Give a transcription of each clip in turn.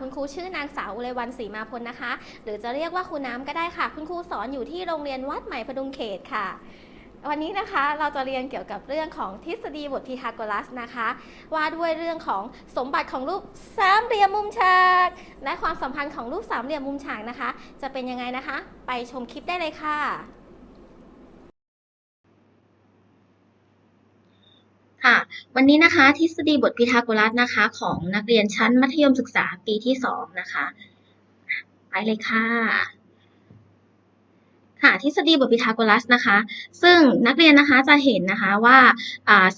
คุณครูชื่อนางสาวอุไรวันศรีมาพลนะคะ หรือจะเรียกว่าครูน้ำก็ได้ค่ะ คุณครูสอนอยู่ที่โรงเรียนวัดใหม่พดุงเขตค่ะ วันนี้นะคะเราจะเรียนเกี่ยวกับเรื่องของทฤษฎีบทพีทาโกรัสนะคะ ว่าด้วยเรื่องของสมบัติของรูปสามเหลี่ยมมุมฉากและความสัมพันธ์ของรูปสามเหลี่ยมมุมฉากนะคะ จะเป็นยังไงนะคะ ไปชมคลิปได้เลยค่ะ ค่ะวันนี้นะคะทฤษฎีบทพีทาโกรัสนะคะ ของนักเรียนชั้นมัธยมศึกษาปีที่สองนะคะ ไปเลยค่ะ ค่ะทฤษฎีบทพีทาโกรัสนะคะ ซึ่งนักเรียนนะคะจะเห็นนะคะว่า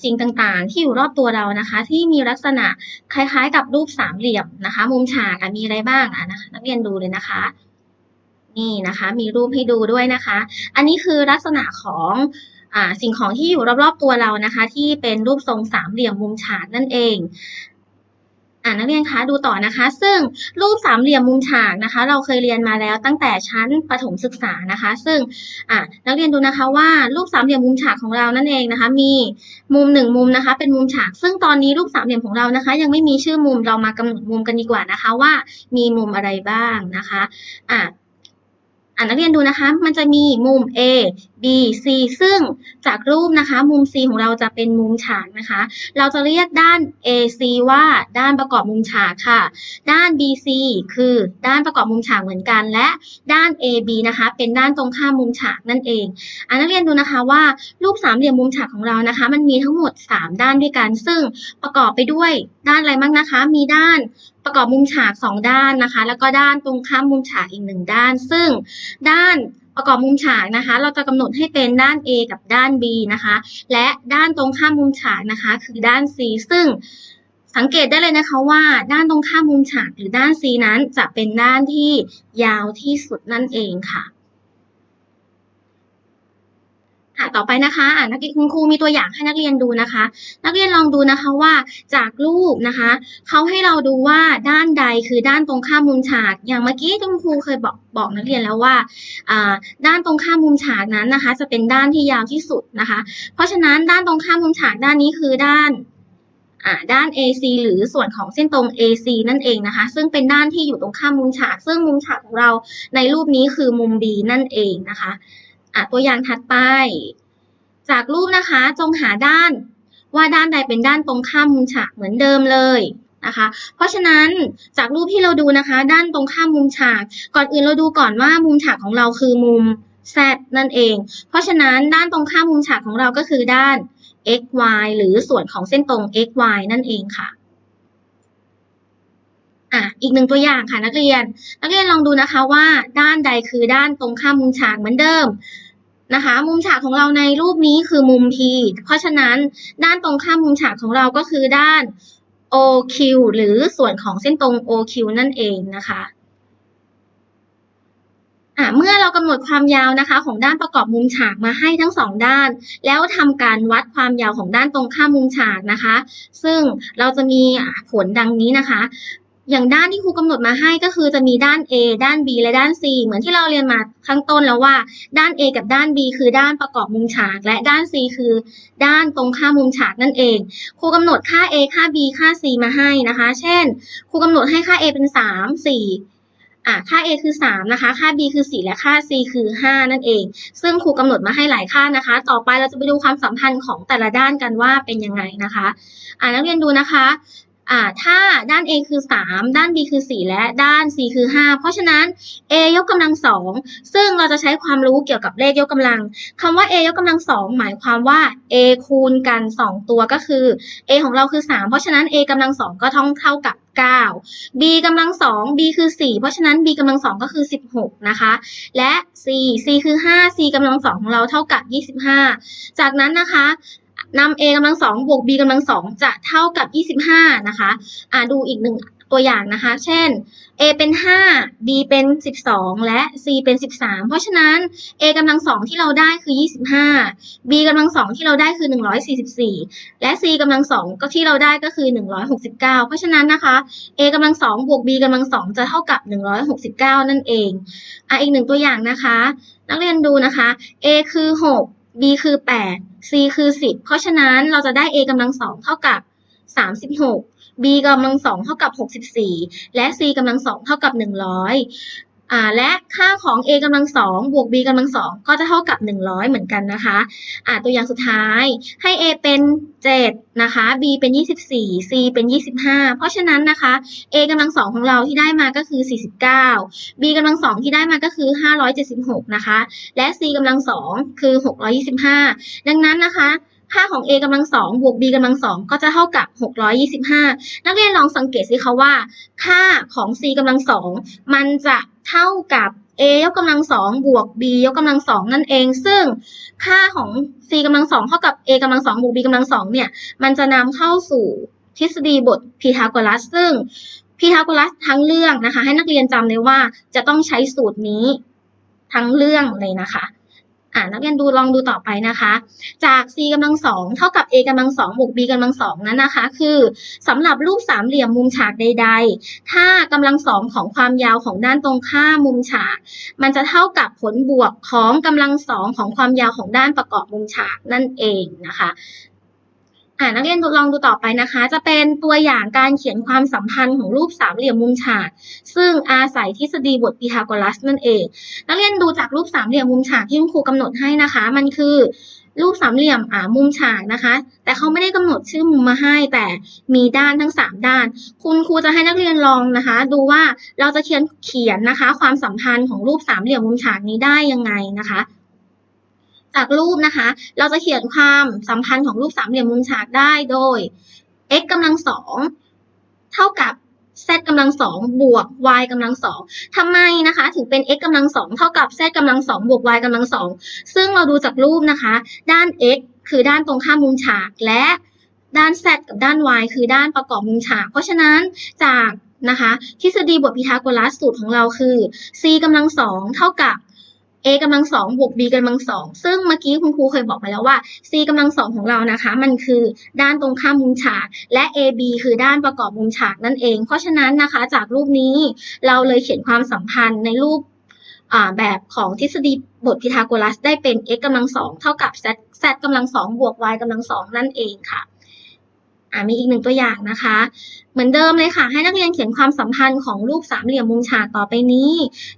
สิ่งต่างๆ ที่อยู่รอบตัวเรานะคะ ที่มีลักษณะคล้ายๆ กับรูปสามเหลี่ยมนะคะ มุมฉากมีอะไรบ้างอะนะคะนักเรียนดูเลยนะคะนี่นะคะ มีรูปให้ดูด้วยนะคะ อันนี้คือลักษณะของ สิ่งของที่อยู่รอบๆตัวเรานะคะ ที่เป็นรูปทรงสามเหลี่ยมมุมฉากนั่นเองอ่านักเรียนคะดูต่อนะคะ ซึ่งรูปสามเหลี่ยมมุมฉากนะคะ เราเคยเรียนมาแล้วตั้งแต่ชั้นประถมศึกษานะคะ ซึ่งอ่านักเรียนดูนะคะว่ารูปสามเหลี่ยมมุมฉากของเรานั่นเองนะคะ มีมุมหนึ่งมุมนะคะ เป็นมุมฉาก ซึ่งตอนนี้รูปสามเหลี่ยมของเรานะคะ ยังไม่มีชื่อมุมเรามากำหนดมุมกันดีกว่านะคะ ว่ามีมุมอะไรบ้างนะคะอ่า อ่านักเรียนดูนะคะ มันจะมีมุม A B C ซึ่งจากรูปนะคะ มุม C ของเราจะเป็นมุมฉากนะคะ เราจะเรียกด้าน AC ว่าด้านประกอบมุมฉากค่ะ ด้าน BC คือด้านประกอบมุมฉากเหมือนกัน และด้าน AB นะคะ เป็นด้านตรงข้ามมุมฉากนั่นเองอ่านักเรียนดูนะคะว่ารูปสามเหลี่ยมมุมฉากของเรานะคะ มันมีทั้งหมด 3 ด้านด้วยกัน ซึ่งประกอบไปด้วยด้านอะไรบ้างนะคะ มีด้าน ประกอบมุมฉาก 2 ด้านนะคะ แล้วก็ด้านตรงข้ามมุมฉากอีกหนึ่งด้าน ซึ่งด้านประกอบมุมฉากนะคะ เราจะกำหนดให้เป็นด้าน A กับด้าน B นะคะ และด้านตรงข้ามมุมฉากนะคะ คือด้าน C ซึ่งสังเกตได้เลยนะคะว่า ด้านตรงข้ามมุมฉากหรือด้าน C นั้นจะเป็นด้านที่ยาวที่สุดนั่นเองค่ะ ค่ะต่อไปนะคะอ่านักเรียนคุณครูมีตัวอย่างให้นักเรียนดูนะคะ นักเรียนลองดูนะคะว่าจากรูปนะคะเขาให้เราดูว่าด้านใดคือด้านตรงข้ามมุมฉาก อย่างเมื่อกี้คุณครูเคยบอกบอกนักเรียนแล้วว่าอ่าด้านตรงข้ามมุมฉากนั้นนะคะ จะเป็นด้านที่ยาวที่สุดนะคะ เพราะฉะนั้นด้านตรงข้ามมุมฉากด้านนี้คือด้านด้าน AC หรือส่วนของเส้นตรง AC นั่นเองนะคะ ซึ่งเป็นด้านที่อยู่ตรงข้ามมุมฉาก ซึ่งมุมฉากของเราในรูปนี้คือมุม B นั่นเองนะคะ อะตัวอย่างถัดไป จากรูปนะคะจงหาด้าน ว่าด้านใดเป็นด้านตรงข้ามมุมฉากเหมือนเดิมเลยนะคะ เพราะฉะนั้นจากรูปที่เราดูนะคะ ด้านตรงข้ามมุมฉาก ก่อนอื่นเราดูก่อนว่ามุมฉากของเราคือมุม Z นั่นเอง เพราะฉะนั้นด้านตรงข้ามมุมฉากของเราก็คือด้าน x y หรือส่วนของเส้นตรง x y นั่นเองค่ะอะอีกหนึ่งตัวอย่างค่ะนักเรียน นักเรียนลองดูนะคะว่าด้านใดคือด้านตรงข้ามมุมฉากเหมือนเดิม นะคะ มุมฉากของเราในรูปนี้คือมุม P เพราะฉะนั้นด้านตรงข้ามมุมฉากของเราก็คือด้าน OQ หรือส่วนของเส้นตรง OQ นั่นเองนะคะอะเมื่อเรากำหนดความยาวนะคะ ของด้านประกอบมุมฉากมาให้ทั้งสองด้าน แล้วทำการวัดความยาวของด้านตรงข้ามมุมฉากนะคะ ซึ่งเราจะมีผลดังนี้นะคะ อย่างด้านที่ครูกำหนดมาให้ก็คือจะมีด้าน A ด้าน B และด้าน C เหมือนที่เราเรียนมาข้างต้นแล้วว่า ด้าน A กับด้าน B คือด้านประกอบมุมฉาก และด้าน C คือด้านตรงข้ามมุมฉากนั่นเองครูกำหนดค่า A ค่า B ค่า C มาให้นะคะ เช่นครูกำหนดให้ค่า A เป็น 3 4อะค่า A คือ 3 นะคะ ค่า B คือ 4 และค่า C คือ 5 นั่นเอง ซึ่งครูกำหนดมาให้หลายค่านะคะ ต่อไปเราจะไปดูความสัมพันธ์ของแต่ละด้านกันว่าเป็นยังไงนะคะ อ่านักเรียนดูนะคะ อ่าถ้าด้าน A คือ 3 ด้าน B คือ 4 และด้าน C คือ 5 เพราะฉะนั้น A ยกกำลัง2ซึ่งเราจะใช้ความรู้เกี่ยวกับเลขยกกำลังคำว่า A ยกกำลัง2หมายความว่า A คูณกัน 2 ตัวก็คือ A ของเราคือ 3 เพราะฉะนั้น A กำลัง2ก็ต้องเท่ากับ 9 B กำลัง2 B คือ 4 เพราะฉะนั้น B กำลัง2ก็คือ 16 นะคะ และ C C คือ 5 C กำลัง2ของเราเท่ากับ 25 จากนั้นนะคะ นำ a กำลังสองบวก b กำลังสองจะเท่ากับ 25 นะคะอ่าดูอีกหนึ่งตัวอย่างนะคะ เช่น a เป็น 5 b เป็น 12 และ c เป็น 13 เพราะฉะนั้น a กำลังสองที่เราได้คือ 25 b กำลังสองที่เราได้คือ 144 และ c กำลังสองก็ที่เราได้ก็คือ 169 เพราะฉะนั้นนะคะ a กำลังสองบวก b กำลังสองจะเท่ากับ 169 นั่นเองอะอีกหนึ่งตัวอย่างนะคะ นักเรียนดูนะคะ a คือ 6 b คือ 8 c คือ 10 เพราะฉะนั้นเราจะได้ a กำลังสองเท่ากับ 36 b กำลังสองเท่ากับ 64 และ c กำลังสองเท่ากับ 100 อ่าและค่าของ a กำลังสองบวก b กำลังสองก็จะเท่ากับ 100 เหมือนกันนะคะอ่าตัวอย่างสุดท้ายให้ a เป็น 7 นะคะ b เป็น 24 c เป็น 25 เพราะฉะนั้นนะคะ a กำลังสองของเราที่ได้มาก็คือ 49 b กำลังสองที่ได้มาก็คือ 576 นะคะ และ c กำลังสองคือ 625 ดังนั้นนะคะ ค่าของ a กำลังสองบวก b กำลังสองก็จะเท่ากับ 625 นักเรียนลองสังเกตสิคะว่า ค่าของ c กำลังสองมันจะเท่ากับ a ยกกำลังสองบวก b ยกกำลังสองนั่นเอง ซึ่งค่าของ c กำลังสองเท่ากับ a กำลังสองบวก b กำลังสองเนี่ย มันจะนำเข้าสู่ทฤษฎีบทพีทาโกรัส ซึ่งพีทาโกรัสทั้งเรื่องนะคะ ให้นักเรียนจำเลยว่าจะต้องใช้สูตรนี้ทั้งเรื่องเลยนะคะ อ่านักเรียนดูลองดูต่อไปนะคะ จาก c กำลังสองเท่ากับ a กำลังสองบวก b กำลังสองนั้นนะคะ คือสำหรับรูปสามเหลี่ยมมุมฉากใด ๆ ถ้ากำลังสองของความยาวของด้านตรงข้ามมุมฉาก มันจะเท่ากับผลบวกของกำลังสองของความยาวของด้านประกอบมุมฉากนั่นเองนะคะ นักเรียนลองดูต่อไปนะคะ จะเป็นตัวอย่างการเขียนความสัมพันธ์ของรูปสามเหลี่ยมมุมฉากซึ่งอาศัยทฤษฎีบทพีทาโกรัสนั่นเอง นักเรียนดูจากรูปสามเหลี่ยมมุมฉากที่คุณครูกำหนดให้นะคะ มันคือรูปสามเหลี่ยมอ่ามุมฉากนะคะ แต่เขาไม่ได้กำหนดชื่อมุมมาให้ แต่มีด้านทั้งสามด้าน คุณครูจะให้นักเรียนลองนะคะ ดูว่าเราจะเขียนเขียนนะคะ ความสัมพันธ์ของรูปสามเหลี่ยมมุมฉากนี้ได้ยังไงนะคะ จากรูปนะคะ เราจะเขียนความสัมพันธ์ของรูปสามเหลี่ยมมุมฉากได้โดย x กำลังสองเท่ากับ z กำลังสองบวก y กำลังสองทำไมนะคะ ถึงเป็น x กำลังสองเท่ากับ z กำลังสองบวก y กำลังสองซึ่งเราดูจากรูปนะคะ ด้าน x คือด้านตรงข้ามมุมฉากและด้าน z กับด้าน y คือด้านประกอบมุมฉาก เพราะฉะนั้นจากนะคะทฤษฎีบทพีทาโกรัสสูตรของเราคือ c กำลังสองเท่ากับ a กำลังสองบวก b กำลังสองซึ่งเมื่อกี้คุณครูเคยบอกไปแล้วว่า c กำลังสองของเรานะคะ มันคือด้านตรงข้ามมุมฉาก และ ab คือด้านประกอบมุมฉากนั่นเอง เพราะฉะนั้นนะคะจากรูปนี้เราเลยเขียนความสัมพันธ์ในรูปแบบของทฤษฎีบทพีทาโกรัสได้เป็น x กำลังสองเท่ากับ z กำลังสองบวก y กำลังสองนั่นเองค่ะ อ่ามีอีกหนึ่งตัวอย่างนะคะ เหมือนเดิมเลยค่ะ ให้นักเรียนเขียนความสัมพันธ์ของรูปสามเหลี่ยมมุมฉากต่อไปนี้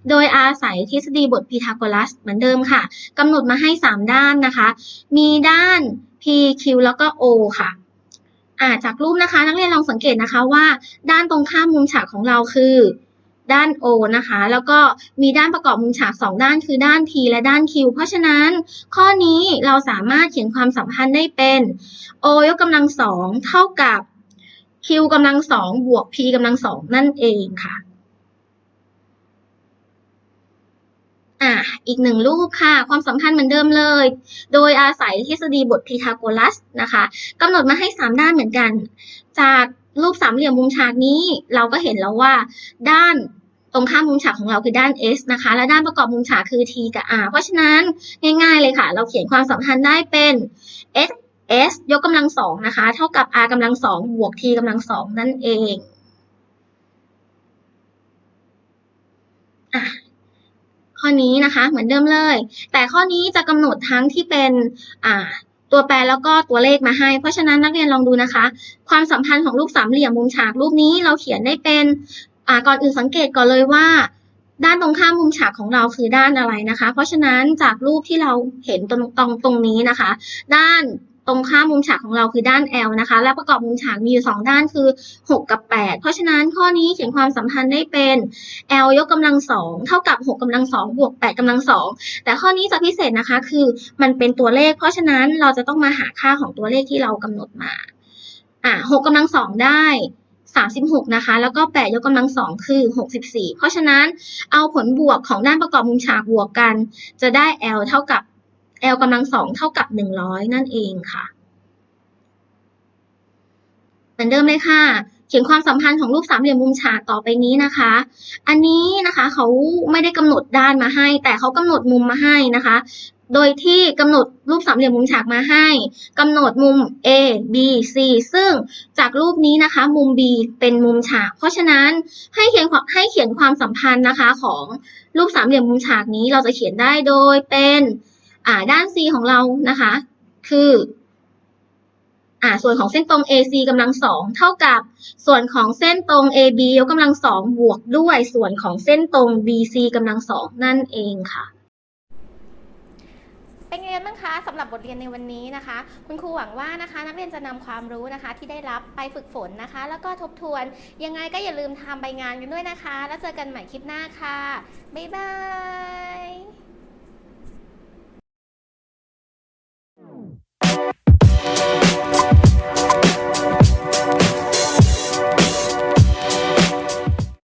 โดยอาศัยทฤษฎีบทพีทาโกรัส เหมือนเดิมค่ะกำหนดมาให้ 3 ด้านนะคะ มีด้าน p q แล้วก็ o ค่ะอ่าจากรูปนะคะ นักเรียนลองสังเกตนะคะว่า ด้านตรงข้ามมุมฉากของเราคือ ด้าน O นะคะ แล้วก็มีด้านประกอบมุมฉาก 2 ด้านคือด้าน P และด้าน Q เพราะฉะนั้น ข้อนี้เราสามารถเขียนความสัมพันธ์ได้เป็น O ยกกำลังสองเท่ากับ Q กำลังสองบวก P กำลังสองนั่นเองค่ะอะอีกหนึ่งรูปค่ะ ความสัมพันธ์เหมือนเดิมเลย โดยอาศัยทฤษฎีบทพีทาโกรัสนะคะกำหนดมาให้ 3 ด้านเหมือนกัน จาก รูปสามเหลี่ยมมุมฉากนี้เราก็เห็นแล้วว่า ด้านตรงข้ามมุมฉากของเราคือด้าน S นะคะ และด้านประกอบมุมฉากคือ T กับ R เพราะฉะนั้นง่ายๆเลยค่ะ เราเขียนความสัมพันธ์ได้เป็น S S ยกกำลังสองนะคะ เท่ากับ R กำลังสองบวก T กำลังสองนั่นเองอะข้อนี้นะคะเหมือนเดิมเลย แต่ข้อนี้จะกำหนดทั้งที่เป็นอ่า ตัวแปรแล้วก็ตัวเลขมาให้ เพราะฉะนั้นนักเรียนลองดูนะคะ ความสัมพันธ์ของรูปสามเหลี่ยมมุมฉากรูปนี้เราเขียนได้เป็นอ่าก่อนอื่นสังเกตก่อนเลยว่า ด้านตรงข้ามมุมฉากของเราคือด้านอะไรนะคะ เพราะฉะนั้นจากรูปที่เราเห็นตรงตรงตรงนี้นะคะ ด้าน ตรงข้ามมุมฉากของเราคือด้าน L นะคะ และประกอบมุมฉากมีอยู่สองด้านคือ 6 กับ 8 เพราะฉะนั้นข้อนี้เขียนความสัมพันธ์ได้เป็น L ยกกำลังสองเท่ากับ 6กำลังสองบวก8กำลังสองแต่ข้อนี้จะพิเศษนะคะคือมันเป็นตัวเลข เพราะฉะนั้นเราจะต้องมาหาค่าของตัวเลขที่เรากำหนดมาอ่า6กำลังสองได้36 นะคะ แล้วก็8ยกกำลังสองคือ 64 เพราะฉะนั้นเอาผลบวกของด้านประกอบมุมฉากบวกกัน จะได้ L เท่ากับ L กำลังสองเท่ากับ 100 นั่นเองค่ะเหมือนเดิมเลยค่ะเขียนความสัมพันธ์ของรูปสามเหลี่ยมมุมฉากต่อไปนี้นะคะ อันนี้นะคะเขาไม่ได้กำหนดด้านมาให้ แต่เขากำหนดมุมมาให้นะคะ โดยที่กำหนดรูปสามเหลี่ยมมุมฉากมาให้กำหนดมุม A B C ซึ่งจากรูปนี้นะคะมุม B เป็นมุมฉาก เพราะฉะนั้นให้เขียนให้เขียนความสัมพันธ์นะคะของรูปสามเหลี่ยมมุมฉากนี้เราจะเขียนได้โดยเป็น อ่าด้าน C ของเรานะคะ คืออ่าส่วนของเส้นตรง AC กำลังสองเท่ากับส่วนของเส้นตรง AB ยกกำลังสองบวกด้วยส่วนของเส้นตรง BC กำลังสองนั่นเองค่ะ เป็นไงบ้างคะสำหรับบทเรียนในวันนี้นะคะ คุณครูหวังว่านะคะ นักเรียนจะนำความรู้นะคะ ที่ได้รับไปฝึกฝนนะคะ แล้วก็ทบทวน ยังไงก็อย่าลืมทำใบงานกันด้วยนะคะ แล้วเจอกันใหม่คลิปหน้าค่ะบ๊ายบาย